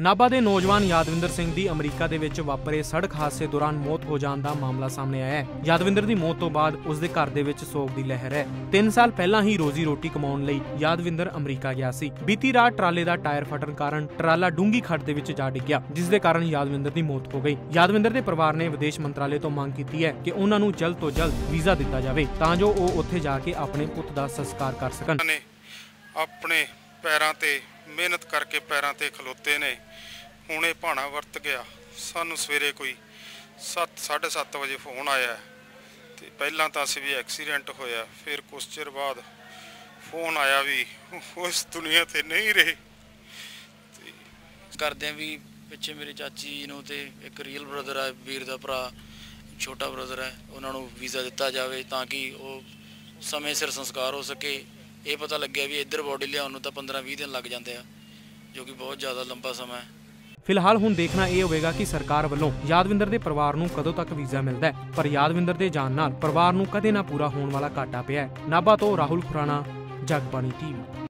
ਨਾਭਾ ਦੇ ਨੌਜਵਾਨ ਯਾਦਵਿੰਦਰ ਸਿੰਘ ਦੀ ਅਮਰੀਕਾ ਦੇ ਵਿੱਚ ਵਾਪਰੇ ਸੜਕ ਹਾਦਸੇ ਦੌਰਾਨ ਮੌਤ ਹੋ ਜਾਣ ਦਾ ਮਾਮਲਾ ਸਾਹਮਣੇ ਆਇਆ ਹੈ। ਯਾਦਵਿੰਦਰ ਦੀ ਮੌਤ ਤੋਂ ਬਾਅਦ ਉਸ ਦੇ ਘਰ ਦੇ ਵਿੱਚ ਸੋਗ ਦੀ ਲਹਿਰ ਹੈ। 3 ਸਾਲ ਪਹਿਲਾਂ ਹੀ ਰੋਜ਼ੀ ਰੋਟੀ ਕਮਾਉਣ ਲਈ ਯਾਦਵਿੰਦਰ ਅਮਰੀਕਾ ਗਿਆ ਸੀ। ਬੀਤੀ ਰਾਤ ਟਰਾਲੇ ਦਾ ਟਾਇਰ ਫਟਣ ਕਾਰਨ ਟਰਾਲਾ ਡੂੰਗੀ ਖੱਡ ਦੇ ਵਿੱਚ ਜਾ ਡਿੱਗਿਆ, ਜਿਸ ਦੇ ਕਾਰਨ ਯਾਦਵਿੰਦਰ ਦੀ ਮੌਤ ਹੋ ਗਈ। ਯਾਦਵਿੰਦਰ ਦੇ ਪਰਿਵਾਰ ਨੇ ਵਿਦੇਸ਼ ਮੰਤਰਾਲੇ ਤੋਂ ਮੰਗ ਕੀਤੀ ਹੈ ਕਿ ਉਹਨਾਂ ਨੂੰ ਜਲਦ ਤੋਂ ਜਲਦ ਵੀਜ਼ਾ ਦਿੱਤਾ ਜਾਵੇ, ਤਾਂ ਜੋ ਉਹ ਉੱਥੇ ਜਾ ਕੇ ਆਪਣੇ ਪੁੱਤ ਦਾ ਸੰਸਕਾਰ ਕਰ ਸਕਣ। ਆਪਣੇ ਪੈਰਾਂ ਤੇ ਮਿਹਨਤ ਕਰਕੇ ਪੈਰਾਂ ਤੇ ਖਲੋਤੇ ਨੇ। ਹੁਣ ਇਹ ਭਾਣਾ ਵਰਤ ਗਿਆ। ਸਾਨੂੰ ਸਵੇਰੇ ਕੋਈ 7 7:30 ਵਜੇ ਫੋਨ ਆਇਆ। ਤੇ ਪਹਿਲਾਂ ਤਾਂ ਅਸੀਂ ਵੀ ਐਕਸੀਡੈਂਟ ਹੋਇਆ। ਫਿਰ ਕੁਝ ਚਿਰ ਬਾਅਦ ਫੋਨ ਆਇਆ ਵੀ ਉਸ ਦੁਨੀਆ ਤੇ ਨਹੀਂ ਰਹੇ। ਕਰਦਿਆਂ ਵੀ ਪਿੱਛੇ ਮੇਰੇ ਚਾਚੀ ਨੂੰ ਤੇ ਇੱਕ ਰੀਅਲ ਬ੍ਰਦਰ ਹੈ ਵੀਰ ਦਾ ਭਰਾ, ਛੋਟਾ ਬ੍ਰਦਰ ਹੈ। ਉਹਨਾਂ ਨੂੰ ਵੀਜ਼ਾ ਦਿੱਤਾ ਜਾਵੇ ਤਾਂ ਕਿ ਉਹ ਸਮੇਂ ਸਿਰ ਸੰਸਕਾਰ ਹੋ ਸਕੇ। ਇਹ ਪਤਾ ਲੱਗਿਆ ਵੀ ਇੱਧਰ ਬੋਡੀ ਲਿਆਉਣ ਨੂੰ ਤਾਂ 15-20 ਦਿਨ ਲੱਗ ਜਾਂਦੇ ਆ, ਜੋ ਕਿ ਬਹੁਤ ਜ਼ਿਆਦਾ ਲੰਬਾ ਸਮਾਂ ਹੈ। ਫਿਲਹਾਲ ਹੁਣ ਦੇਖਣਾ ਇਹ ਹੋਵੇਗਾ ਕਿ ਸਰਕਾਰ ਵੱਲੋਂ ਯਾਦਵਿੰਦਰ ਦੇ ਪਰਿਵਾਰ ਨੂੰ ਕਦੋਂ ਤੱਕ ਵੀਜ਼ਾ ਮਿਲਦਾ ਹੈ, ਪਰ ਯਾਦਵਿੰਦਰ ਦੇ ਜਾਣ ਨਾਲ ਪਰਿਵਾਰ ਨੂੰ ਕਦੇ ਨਾ ਪੂਰਾ ਹੋਣ ਵਾਲਾ ਘਾਟਾ ਪਿਆ ਹੈ। ਨਾਭਾ ਤੋਂ ਰਾਹੁਲ ਖੁਰਾਣਾ, ਜਗਬਾਣੀ ਟੀਵੀ।